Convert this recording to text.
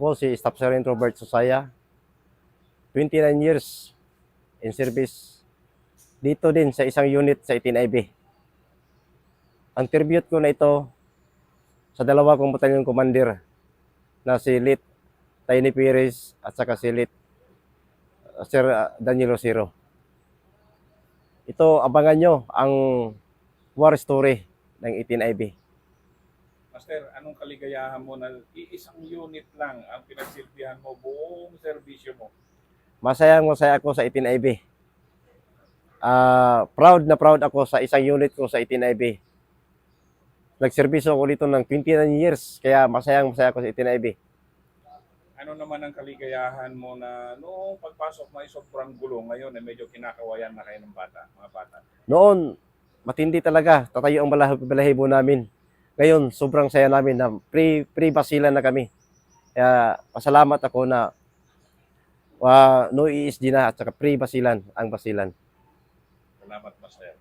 Ako si Staff Sergeant Robert Susaya. 29 years in service. Dito din sa isang unit sa 18IB. Ang tribute ko na ito sa dalawa kong batalyon commander na si Lit Tiny Perez at saka si Lit uh, Sir uh, Daniel Rosero. Ito, abangan nyo ang war story ng 18IB. Master, anong kaligayahan mo na iisang unit lang ang pinagsilbihan mo buong serbisyo mo? Masayang masaya ako sa 18IB. Ah, proud na proud ako sa isang unit ko sa 18IB. Nagserbisyo ako dito ng 29 years, kaya masayang masaya ako sa 18IB. Ano naman ang kaligayahan mo na noong pagpasok mo ay sobrang gulo ngayon ay medyo kinakawayan na kayo ng bata, mga bata. Noon, matindi talaga, tatayo ang balah- balahibo namin. Ngayon, sobrang saya namin na pre, pre-basilan na kami. Kaya pasalamat ako na wa no ESG na at saka pre-basilan ang basilan. Salamat, Master.